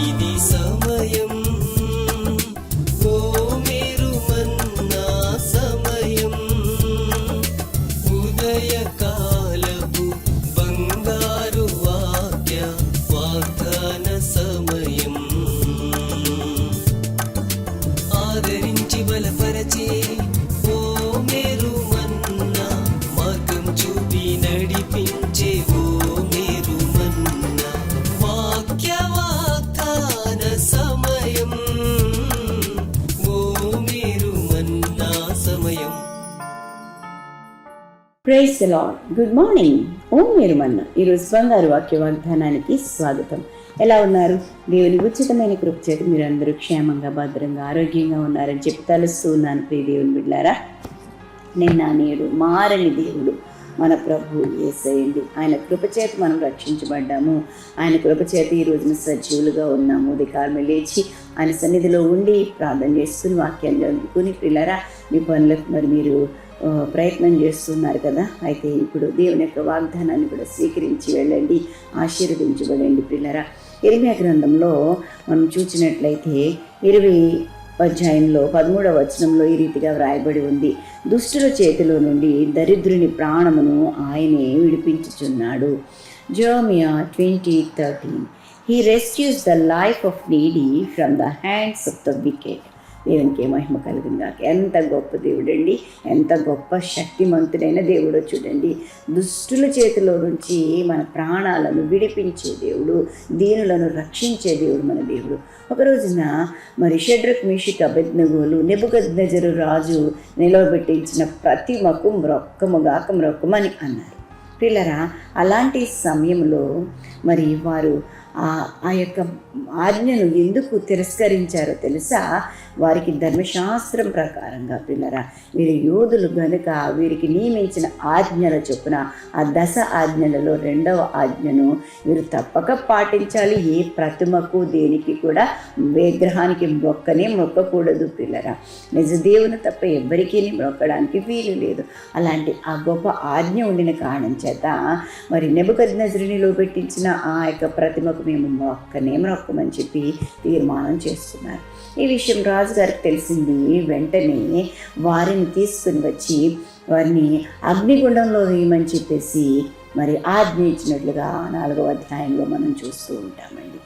ఇది సమయం ఓ మీరు మన్నా సమయం ఉదయ కాలపు బంగారు వాక్య వాగ్దాన సమయం ఆదరించి బలపరచే ఓ మేరు మన్నా మార్గం చూపి ప్రైస్ లాడ్ గుడ్ మార్నింగ్ ఓ మీరు ఈరోజు బంగారు వాక్య వాగ్దానానికి స్వాగతం. ఎలా ఉన్నారు? దేవుని ఉచితమైన కృప చేత అందరూ క్షేమంగా భద్రంగా ఆరోగ్యంగా ఉన్నారని చెప్పి తలుస్తూ ఉన్నాను ప్రియ దేవుని బిడ్డారా నిన్న నేడు మారని దేవుడు మన ప్రభు ఏసయండి ఆయన కృపచేత మనం రక్షించబడ్డాము. ఆయన కృపచేత ఈ రోజున సజీవులుగా ఉన్నాము. ఉదయకాలమే లేచి ఆయన సన్నిధిలో ఉండి ప్రార్థన చేస్తున్న వాక్యాన్ని చదువుకుని పిల్లరా మీ పనులకు మరి మీరు ప్రయత్నం చేస్తున్నారు కదా. అయితే ఇప్పుడు దేవుని యొక్క వాగ్దానాన్ని కూడా స్వీకరించి వెళ్ళండి ఆశీర్వదించబడండి పిల్లరా. ఇరిమియా గ్రంథంలో మనం చూసినట్లయితే ఇరవై అధ్యాయంలో పదమూడవ వచనంలో ఈ రీతిగా వ్రాయబడి ఉంది. దుష్టుల చేతిలో నుండి దరిద్రుని ప్రాణమును ఆయనే విడిపించుచున్నాడు. జోమియా twenty thirteen. He rescues the life of needy from the hands of the wicked దేవునికి మహిమ కలిగిందా ఎంత గొప్ప దేవుడండి. ఎంత గొప్ప శక్తిమంతుడైన దేవుడో చూడండి. దుష్టుల చేతిలో నుంచి మన ప్రాణాలను విడిపించే దేవుడు దీనులను రక్షించే దేవుడు మన దేవుడు. ఒక రోజున మరి షడ్రక్ మిషిక్ అభిజ్ఞగోలు నెబుగద్నజరు రాజు నిలవబెట్టించిన ప్రతిమకు మ్రొక్కముగాక మ్రొక్కమని అన్నారు. పిల్లరా అలాంటి సమయంలో మరి వారు ఆ ఆ యొక్క ఆజ్ఞను ఎందుకు తిరస్కరించారో తెలుసా? వారికి ధర్మశాస్త్రం ప్రకారంగా పిల్లరా వీరు యోధులు గనుక వీరికి నియమించిన ఆజ్ఞల చొప్పున ఆ దశ ఆజ్ఞలలో రెండవ ఆజ్ఞను వీరు తప్పక పాటించాలి. ఏ ప్రతిమకు దేనికి కూడా విగ్రహానికి మొక్కనే మొక్కకూడదు పిల్లరా. నిజదేవుని తప్ప ఎవ్వరికీ మొక్కడానికి వీలు లేదు. అలాంటి ఆ గొప్ప ఆజ్ఞ ఉండిన కారణం చేత మరి నెబుకద్నజరినిలో పెట్టించిన ఆ యొక్క ప్రతిమకు మేము మొక్కనే మొక్కమని చెప్పి తీర్మానం చేస్తున్నారు. ఈ విషయం రాజుగారికి తెలిసింది. వెంటనే వారిని తీసుకుని వచ్చి వారిని అగ్నిగుండంలో వేయమని చెప్పేసి మరి ఆజ్ఞ ఇచ్చినట్లుగా నాలుగవ అధ్యాయంలో మనం చూస్తూ ఉంటామండి.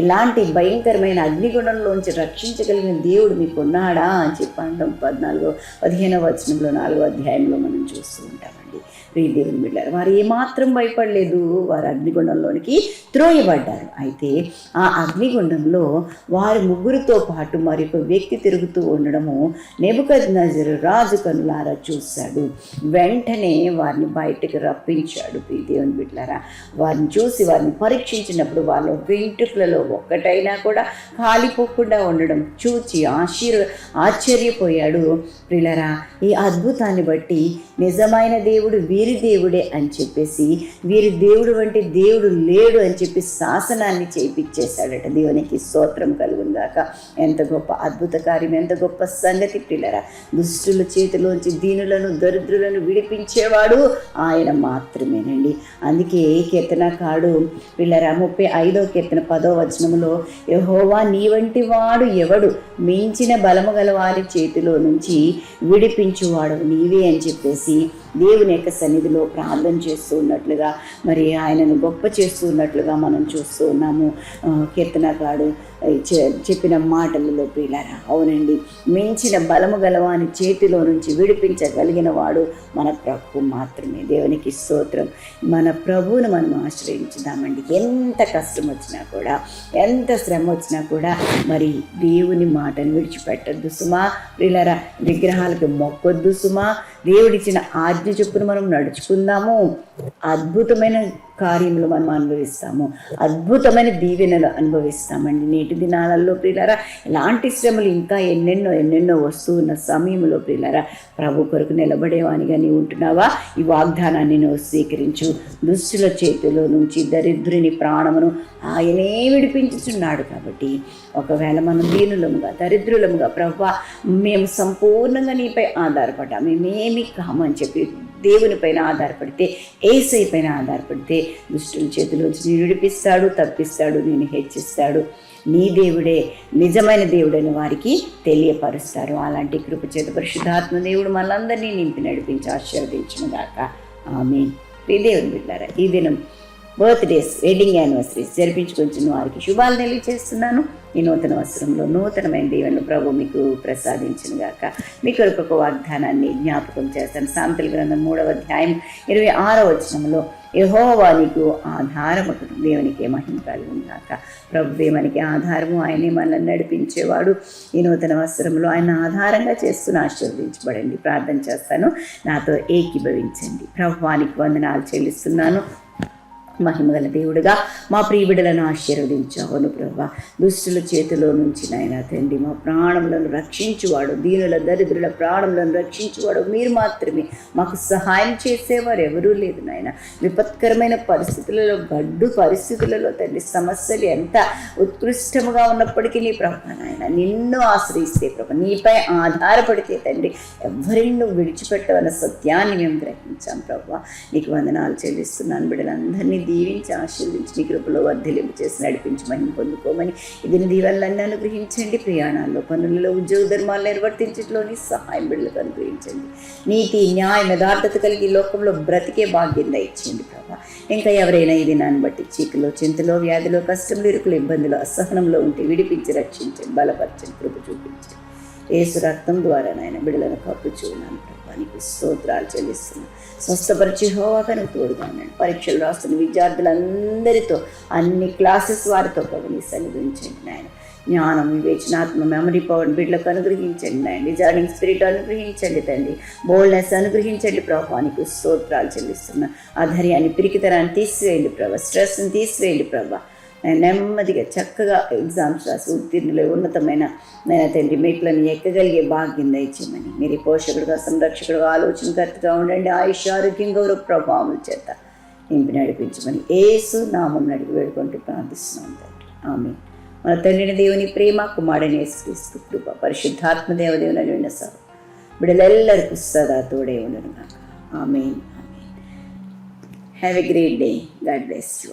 ఇలాంటి భయంకరమైన అగ్నిగుణంలోంచి రక్షించగలిగిన దేవుడు మీకు ఉన్నాడా అని చెప్పి అనడం పద్నాలుగో పదిహేనవ వచనంలో నాలుగో అధ్యాయంలో మనం చూస్తూ ఉంటామండి. ప్రియ దేవుని బిడ్డారు వారు ఏమాత్రం భయపడలేదు. వారు అగ్నిగుండంలోనికి త్రోయబడ్డారు. అయితే ఆ అగ్నిగుండంలో వారి ముగ్గురితో పాటు మరి ఒక వ్యక్తి తిరుగుతూ ఉండడము నెబుకద్ నజరు రాజు కనులారా చూశాడు. వెంటనే వారిని బయటకు రప్పించాడు ప్రియ దేవుని బిడ్డారా వారిని చూసి వారిని పరీక్షించినప్పుడు వాళ్ళ వెంట్రుకలలో ఒక్కటైనా కూడా కాలిపోకుండా ఉండడం చూచి ఆశీర్ ఆశ్చర్యపోయాడు. ప్రిలరా ఈ అద్భుతాన్ని బట్టి నిజమైన దేవుడు దేవుడు వీరి దేవుడే అని చెప్పేసి వీరి దేవుడు వంటి దేవుడు లేడు అని చెప్పి శాసనాన్ని చేయించేశాడట దేవునికి స్తోత్రం కలుగుందాక ఎంత గొప్ప అద్భుత కార్యం ఎంత గొప్ప సంగతి పిల్లరా. దుష్టుల చేతిలోంచి దీనులను దరిద్రులను విడిపించేవాడు ఆయన మాత్రమేనండి. అందుకే కీర్తనకాడు పిల్లరా ముప్పై ఐదో కీర్తన పదో వచనములో యహోవా నీ వంటి వాడు ఎవడు మించిన బలము గల వారి చేతిలో నుంచి విడిపించువాడు నీవే అని చెప్పేసి దేవుని యొక్క సన్నిధిలో ప్రార్థన చేస్తూ ఉన్నట్లుగా మరి ఆయనను గొప్ప చేస్తూ ఉన్నట్లుగా మనం చూస్తూ ఉన్నాము. కీర్తనకాడు చెప్పిన మాటలలో ప్రియులారా అవునండి. మించిన బలము గలవాని చేతిలో నుంచి విడిపించగలిగిన వాడు మన ప్రభు మాత్రమే. దేవునికి స్తోత్రం. మన ప్రభువును మనం ఆశ్రయించుదామండి. ఎంత కష్టం వచ్చినా కూడా ఎంత శ్రమ వచ్చినా కూడా మరి దేవుని మాటను విడిచిపెట్టద్దు సుమా. ప్రియులారా విగ్రహాలకు మొక్కొద్దు సుమా. దేవుడిచ్చిన ఆజ్ఞ చొప్పున మనం నడుచుకుందాము. అద్భుతమైన కార్యములు మనం అనుభవిస్తాము. అద్భుతమైన దీవెనలు అనుభవిస్తామండి. నేటి దినాలలో ప్రియులరా ఎలాంటి శ్రమలు ఇంకా ఎన్నెన్నో ఎన్నెన్నో వస్తూ ఉన్న సమయంలో ప్రియులరా ప్రభు కొరకు నిలబడేవానిగా నీవు ఉంటున్నావా? ఈ వాగ్దానాన్ని నువ్వు స్వీకరించు. దుస్తుల చేతిలో నుంచి దరిద్రుని ప్రాణమును ఆయనే విడిపించుచున్నాడు కాబట్టి ఒకవేళ మనం దీనులముగా దరిద్రులముగా ప్రభు మేము సంపూర్ణంగా నీపై ఆధారపడ్డా మేమేమి కామని చెప్పి దేవుని పైన ఆధారపడితే ఏసై పైన ఆధారపడితే దుష్టుల చేతిలోంచి నేను విడిపిస్తాడు తప్పిస్తాడు నేను హెచ్చిస్తాడు. నీ దేవుడే నిజమైన దేవుడని వారికి తెలియపరుస్తారు. అలాంటి కృపచేత పరిశుద్ధాత్మ దేవుడు మనందరినీ నింపి నడిపించి ఆశీర్వదించిన దాకా ఆమె దేవుని బిడ్డారా ఈ దినం బర్త్డేస్ వెడ్డింగ్ యానివర్సరీస్ జరిపించుకొచ్చిన వారికి శుభాలు తెలియజేస్తున్నాను ఈ నూతన వస్త్రంలో నూతనమైన దీవెనలు ప్రభు మీకు ప్రసాదించిన గాక. మీ కొరకు ఒక వాగ్దానాన్ని జ్ఞాపకం చేస్తాను. సాంతల గ్రంథం మూడవ అధ్యాయం ఇరవై ఆరో వచనంలో యహోవా నీకు ఆధారము దేవునికి మహిమ కలుగును గాక. ప్రభువే మనకి ఆధారము ఆయనే మనల్ని నడిపించేవాడు. ఈ నూతన వస్త్రంలో ఆయన ఆధారంగా చేసుకుని ఆశీర్వదించబడండి. ప్రార్థన చేస్తాను. నాతో ఏకీభవించండి. ప్రభువానికి వందనాలు చెల్లిస్తున్నాను. మహిమగల దేవుడుగా మా ప్రియబిడలను ఆశీర్వదించావును ప్రభా. దుష్టుల చేతిలో నుంచి నాయన తండ్రి మా ప్రాణములను రక్షించువాడు దీనుల దరిద్రుల ప్రాణములను రక్షించువాడు. మీరు మాత్రమే మాకు సహాయం చేసేవారు ఎవరూ లేదు నాయన. విపత్కరమైన పరిస్థితులలో గడ్డు పరిస్థితులలో తండ్రి సమస్యలు ఎంత ఉత్కృష్టముగా ఉన్నప్పటికీ నీ ప్రభా నాయన నిన్ను ఆశ్రయిస్తే ప్రభు నీపై ఆధారపడితే తండ్రి ఎవరిని నువ్వు విడిచిపెట్టవన్న సత్యాన్ని మేము గ్రహించాం ప్రభా. నీకు వందనాలు చెల్లిస్తున్నాను బిడ్డలందరినీ దీవించి ఆశీర్వించి నీ కృపలో వర్ధిలింపు చేసి నడిపించి మహిమ పొందుకోమని ఇది దీవెనలన్నీ అనుగ్రహించండి. ప్రయాణాల్లో పనులలో ఉద్యోగ ధర్మాలు నిర్వర్తించడంలోని సహాయం బిడ్డలకు అనుగ్రహించండి. నీతి న్యాయం యథార్థత కలిగి లోకంలో బ్రతికే భాగ్యం ఇచ్చింది ప్రభా. ఇంకా ఎవరైనా ఇది నాన్ని బట్టి చీకులో చింతలో వ్యాధిలో కష్టంలో ఇరుకులు ఇబ్బందులు అసహనంలో ఉంటే విడిపించి రక్షించండి బలపరచండి కృప చూపించండి. ఏసు రక్తం ద్వారా నాయన బిడ్డలను కప్పు చూడాను ప్రభానికి స్తోత్రాలు చెల్లిస్తున్నాను. స్వస్థపరిచి హోవాకను తోడుగా ఉన్నాను పరీక్షలు రాస్తున్న విద్యార్థులందరితో అన్ని క్లాసెస్ వారితో ప్రభు నీ సన్నిధించండి నాయన. జ్ఞానం వివేచనాత్మ మెమరీ పవర్ బిడ్డలకు అనుగ్రహించండి నాయన. డిజైనింగ్ స్పిరిట్ అనుగ్రహించండి తండ్రి. బోల్డ్నెస్ అనుగ్రహించండి ప్రభానికి స్తోత్రాలు చెల్లిస్తున్నా ఆ ధైర్యాన్ని పిరికితనాన్ని తీసివేయండి ప్రభా. స్ట్రెస్ని తీసివేయండి ప్రభా. నెమ్మదిగా చక్కగా ఎగ్జామ్స్ రాసి ఉత్తీర్ణులు ఉన్నతమైన నేను తండ్రి మెట్లను ఎక్కగలిగే భాగ్యం దయచేయమని. మీరు పోషకుడుగా సంరక్షకుడుగా ఆలోచనకర్తగా ఉండండి. ఆయుష్ ఆరోగ్యం గౌరవ ప్రభావం చేత నింపి నడిపించమని ఏసు నామం నడిపి వేడుకుంటూ ప్రార్థిస్తున్నాం తండ్రి. ఆమె మన తండ్రిని దేవుని ప్రేమ కుమారుని యేసుక్రీస్తు కృప పరిశుద్ధాత్మ దేవదేవుని విన్న సాగు బిడ్డలెల్లరికీ సదా తోడే ఉండను కాక ఆమె have a great day God bless you